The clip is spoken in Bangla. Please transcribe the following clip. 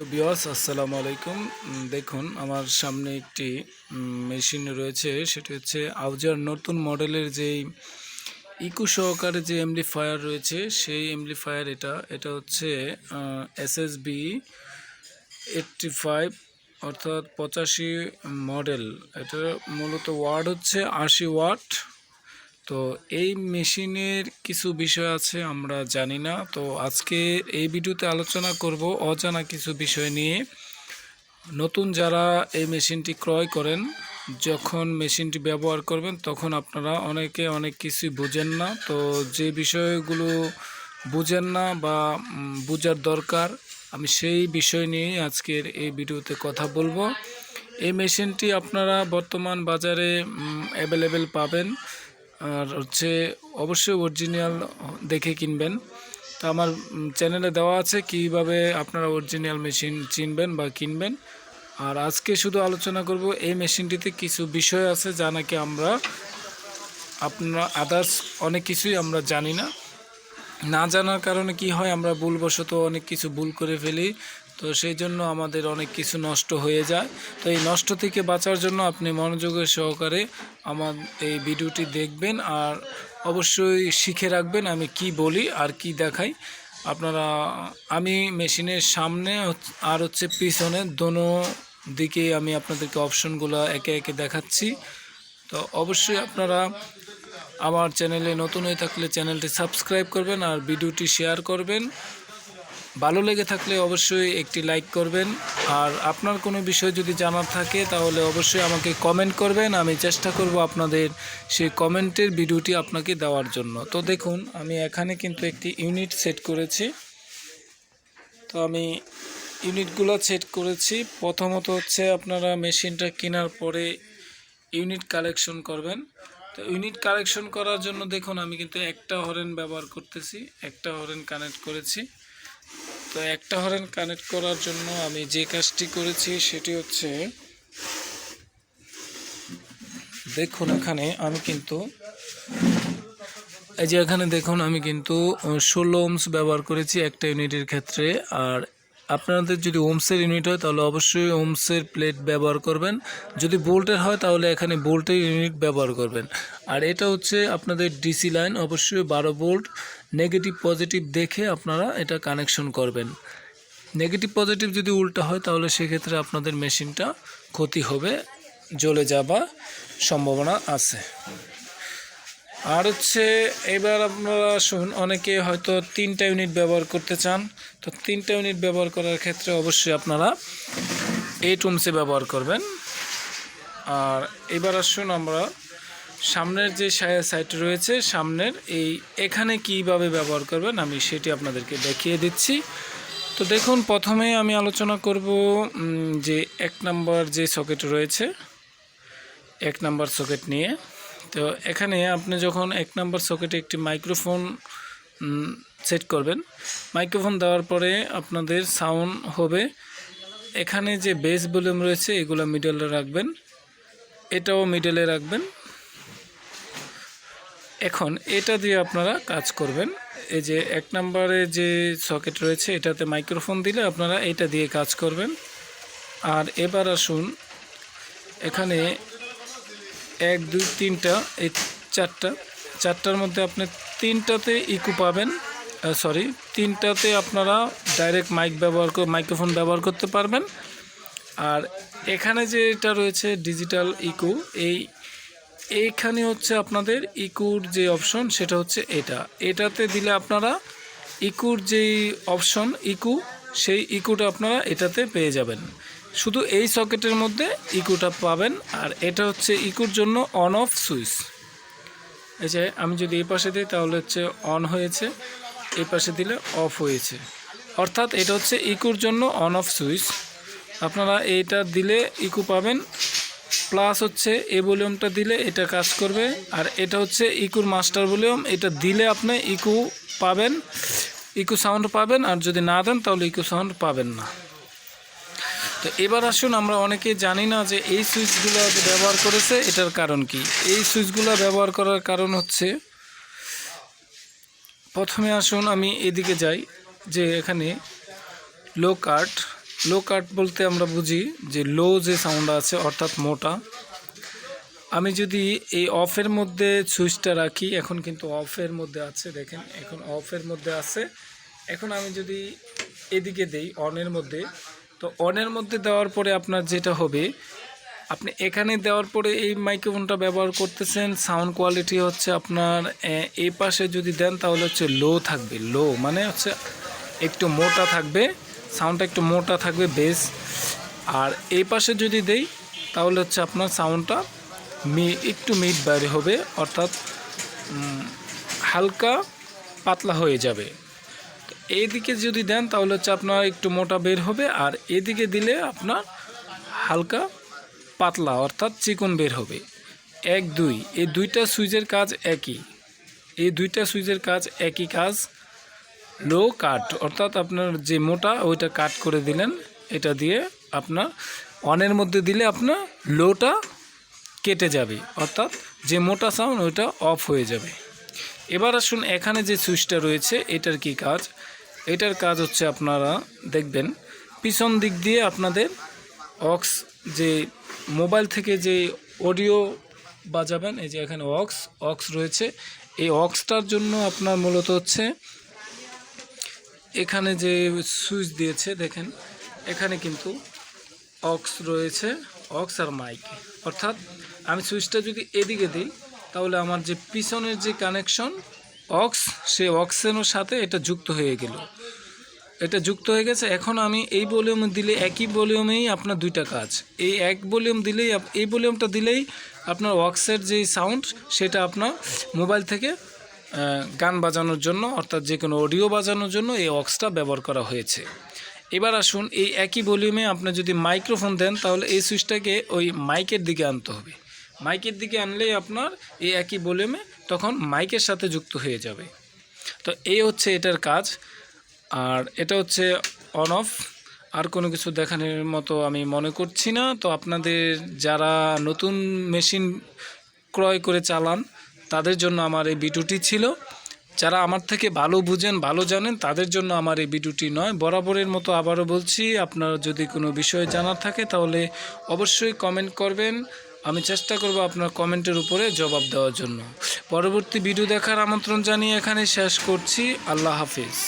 তো বিয়াস, আসসালামু আলাইকুম। দেখুন, আমার সামনে একটি মেশিন রয়েছে। সেটি হচ্ছে আউজার নতুন মডেলের যেই ইকো সহকারে যে এমপ্লিফায়ার রয়েছে, সেই এমপ্লিফায়ার এটা। এটা হচ্ছে এসএসবি এইটটি ফাইভ অর্থাৎ পঁচাশি মডেল। এটা মূলত ওয়ার্ড হচ্ছে আশি ওয়াট। তো এই মেশিনের কিছু বিষয় আছে, আমরা জানি না। তো আজকে এই ভিডিওতে আলোচনা করব অজানা কিছু বিষয় নিয়ে। নতুন যারা এই মেশিনটি ক্রয় করেন, যখন মেশিনটি ব্যবহার করবেন, তখন আপনারা অনেকে অনেক কিছুই বুঝেন না। তো যে বিষয়গুলো বুঝেন না বা বোঝার দরকার, আমি সেই বিষয় নিয়ে আজকের এই ভিডিওতে কথা বলব। এই মেশিনটি আপনারা বর্তমান বাজারে অ্যাভেলেবেল পাবেন। আর হচ্ছে অবশ্যই অরিজিনাল দেখে কিনবেন। তো আমার চ্যানেলে দেওয়া আছে কীভাবে আপনারা অরিজিনাল মেশিন চিনবেন বা কিনবেন। আর আজকে শুধু আলোচনা করব এই মেশিনটিতে কিছু বিষয় আছে যা নাকি আমরা আপনারা আদার্স অনেক কিছুই আমরা জানি না। না জানার কারণে কি হয়, আমরা ভুলবশত অনেক কিছু ভুল করে ফেলি। তো সেই জন্য আমাদের অনেক কিছু নষ্ট হয়ে যায়। তো এই নষ্ট থেকে বাঁচার জন্য আপনি মনোযোগের সহকারে আমার এই ভিডিওটি দেখবেন আর অবশ্যই শিখে রাখবেন আমি কি বলি আর কি দেখাই। আপনারা, আমি মেশিনের সামনে আর হচ্ছে পিছনে দোনো দিকে আমি আপনাদেরকে অপশনগুলো একে একে দেখাচ্ছি। তো অবশ্যই আপনারা আমার চ্যানেলে নতুন হয়ে থাকলে চ্যানেলটি সাবস্ক্রাইব করবেন আর ভিডিওটি শেয়ার করবেন। ভালো লেগে থাকলে অবশ্যই একটি লাইক করবেন। আর আপনার কোনো বিষয় যদি জানার থাকে, তাহলে অবশ্যই আমাকে কমেন্ট করবেন। আমি চেষ্টা করব আপনাদের সেই কমেন্টের ভিডিওটি আপনাকে দেওয়ার জন্য। তো দেখুন, আমি এখানে কিন্তু একটি ইউনিট সেট করেছি। তো আমি ইউনিটগুলো সেট করেছি। প্রথমত হচ্ছে আপনারা মেশিনটা কেনার পরে ইউনিট কালেকশন করবেন। তো ইউনিট কালেকশন করার জন্য দেখুন, আমি কিন্তু একটা হরেন ব্যবহার করতেছি, একটা হরেন কানেক্ট করেছি। তো একটা হরেন কানেক্ট করার জন্য আমি যে কাজটি করেছি সেটি হচ্ছে, দেখুন এখানে আমি কিন্তু, এই যে এখানে দেখুন আমি কিন্তু, ষোলো ওমস ব্যবহার করেছি একটা ইউনিটের ক্ষেত্রে, আর আপনাদের যদি ওমসের ইউনিট হয়, তাহলে অবশ্যই ওমসের প্লেট ব্যবহার করবেন। যদি বোল্টের হয়, তাহলে এখানে বোল্টের ইউনিট ব্যবহার করবেন। আর এটা হচ্ছে আপনাদের ডিসি লাইন, অবশ্যই বারো বোল্ট, নেগেটিভ পজিটিভ দেখে আপনারা এটা কানেকশন করবেন। নেগেটিভ পজিটিভ যদি উল্টা হয়, তাহলে সেক্ষেত্রে আপনাদের মেশিনটা ক্ষতি হবে, জ্বলে যাবার সম্ভাবনা আছে। আর হচ্ছে এবার আপনারা শুন অনেকে হয়তো তিনটা ইউনিট ব্যবহার করতে চান। তো তিনটা ইউনিট ব্যবহার করার ক্ষেত্রে অবশ্যই আপনারা এই ওমসে ব্যবহার করবেন। আর এবার আসুন আমরা সামনের যে সাইট রয়েছে, সামনের এই এখানে কীভাবে ব্যবহার করবেন আমি সেটি আপনাদেরকে দেখিয়ে দিচ্ছি। তো দেখুন, প্রথমে আমি আলোচনা করব যে এক নাম্বার যে সকেট রয়েছে, এক নাম্বার সকেট নিয়ে। তো এখানে আপনি যখন এক নাম্বার সকেটে একটি মাইক্রোফোন সেট করবেন মাইক্রোফোন দেওয়ার পরে আপনাদের সাউন্ড হবে। এখানে যে বেস ভলিউম রয়েছে, এগুলো মিডলে রাখবেন। এটাও মিডলে রাখবেন। এখন এটা দিয়ে আপনারা কাজ করবেন। এই যে এক নম্বরে যে সকেট রয়েছে, এটাতে মাইক্রোফোন দিলে আপনারা এটা দিয়ে কাজ করবেন। আর এবার আসুন, এখানে এক, দুই, তিনটা, এই চারটা। চারটার মধ্যে আপনি তিনটাতে ইকু পাবেন। সরি তিনটাতে আপনারা ডাইরেক্ট মাইক ব্যবহার করে মাইক্রোফোন ব্যবহার করতে পারবেন। আর এখানে যে এটা রয়েছে ডিজিটাল ইকু এই এইখানে হচ্ছে আপনাদের ইকুর যে অপশন সেটা হচ্ছে এটা। এটাতে দিলে আপনারা ইকুর যেই অপশন ইকু সেই ইকুটা আপনারা এটাতে পেয়ে যাবেন। শুধু এই সকেটের মধ্যে ইকুটা পাবেন, আর এটা হচ্ছে ইকুর জন্য অন অফ সুইচ। এই যে আমি যদি এই পাশে দিই, তাহলে হচ্ছে অন হয়েছে, এই পাশে দিলে অফ হয়েছে। অর্থাৎ এটা হচ্ছে ইকুর জন্য অন অফ সুইচ। আপনারা এইটা দিলে ইকু পাবেন প্লাস হচ্ছে এই ভলিউমটা দিলে এটা কাজ করবে, আর এটা হচ্ছে ইকুর মাস্টার ভলিউম, এটা দিলে আপনি ইকু পাবেন, ইকু সাউন্ড পাবেন, আর যদি না দেন, তাহলে ইকু সাউন্ড পাবেন না। তো এবার আসুন, আমরা অনেকে জানি না যে এই সুইচগুলো ব্যবহার করেছে, এটার কারণ কি? এই সুইচগুলো ব্যবহার করার কারণ হচ্ছে, প্রথমে আসুন, আমি এদিকে যাই, যে এখানে লো কাট লো কাট বলতে আমরা বুঝি যে লো যে সাউন্ড আছে, অর্থাৎ মোটা। আমি যদি এই অফের মধ্যে সুইচটা রাখি, এখন কিন্তু অফের মধ্যে আছে, দেখেন, এখন অফের মধ্যে আছে। এখন আমি যদি এদিকে দেই অনের মধ্যে তো অনের মধ্যে দেওয়ার পরে আপনার যেটা হবে, আপনি এখানে দেওয়ার পরে এই মাইক্রোফোনটা ব্যবহার করতেছেন সাউন্ড কোয়ালিটি হচ্ছে আপনার এই পাশে যদি দেন তাহলে হচ্ছে লো থাকবে লো মানে হচ্ছে একটু মোটা থাকবে সাউন্ডটা একটু মোটা থাকবে বেস আর এই পাশে যদি দেই তাহলে হচ্ছে আপনার সাউন্ডটা মি, একটু মিড বাইরে হবে, অর্থাৎ হালকা পাতলা হয়ে যাবে। এইদিকে যদি দেন, তাহলে হচ্ছে আপনার একটু মোটা বের হবে, আর এদিকে দিলে আপনার হালকা পাতলা, অর্থাৎ চিকন বের হবে। এক, দুই, এই দুইটা সুইচের কাজ একই। এই দুইটা সুইচের কাজ একই কাজ, লো কাট, অর্থাৎ আপনার যে মোটা, ওইটা কাট করে দিলেন। এটা দিয়ে আপনার অনের মধ্যে দিলে আপনার লোটা কেটে যাবে, অর্থাৎ যে মোটা সাউন্ড ওইটা অফ হয়ে যাবে। এবার আসুন, এখানে যে সুইচটা রয়েছে, এটার কি কাজ? এটার কাজ হচ্ছে আপনারা দেখবেন, পিছন দিক দিয়ে আপনাদের অক্স যে মোবাইল থেকে যে অডিও বাজাবেন, এই যে এখানে অক্স অক্স রয়েছে। এই অক্সটার জন্য আপনার মূলত হচ্ছে এখানে যে সুইচ দিয়েছে, দেখেন, এখানে কিন্তু অক্স রয়েছে, অক্স আর মাইক। অর্থাৎ আমি সুইচটা যদি এদিকে দিই, তাহলে আমার যে পিছনের যে কানেকশন অক্স, সে অক্সের সাথে এটা যুক্ত হয়ে গেল। এটা যুক্ত হয়ে গেছে। এখন আমি এই ভলিউম দিলে একই ভলিউমেই আপনার দুইটা কাজ। এই এক ভলিউম দিলেই এই ভলিউমটা দিলেই আপনার ওয়াক্সের যে সাউন্ড সেটা আপনার মোবাইল থেকে গান বাজানোর জন্য, অর্থাৎ যে কোনো অডিও বাজানোর জন্য এই অক্সটা ব্যবহার করা হয়েছে। এবার আসুন, এই একই ভলিউমে আপনি যদি মাইক্রোফোন দেন, তাহলে এই সুইচটাকে ওই মাইকের দিকে আনতে হবে। মাইকের দিকে আনলেই আপনার এই একই ভলিউমে তখন মাইকের সাথে যুক্ত হয়ে যাবে। তো এই হচ্ছে এটার কাজ। আর এটা হচ্ছে অন অফ আর কোনো কিছু দেখানোর মতো আমি মনে করছি না। তো আপনাদের যারা নতুন মেশিন ক্রয় করে চালান, তাদের জন্য আমার এই ভিডিওটি ছিল। যারা আমার থেকে ভালো বুঝেন, ভালো জানেন, তাদের জন্য আমার এই ভিডিওটি নয়। বরাবরের মতো আবারও বলছি, আপনার যদি কোনো বিষয় জানার থাকে তাহলে অবশ্যই কমেন্ট করবেন। আমি চেষ্টা করব আপনার কমেন্টের উপরে জবাব দেওয়ার জন্য। পরবর্তী ভিডিও দেখার আমন্ত্রণ জানিয়ে এখানে শেষ করছি। আল্লাহ হাফিজ।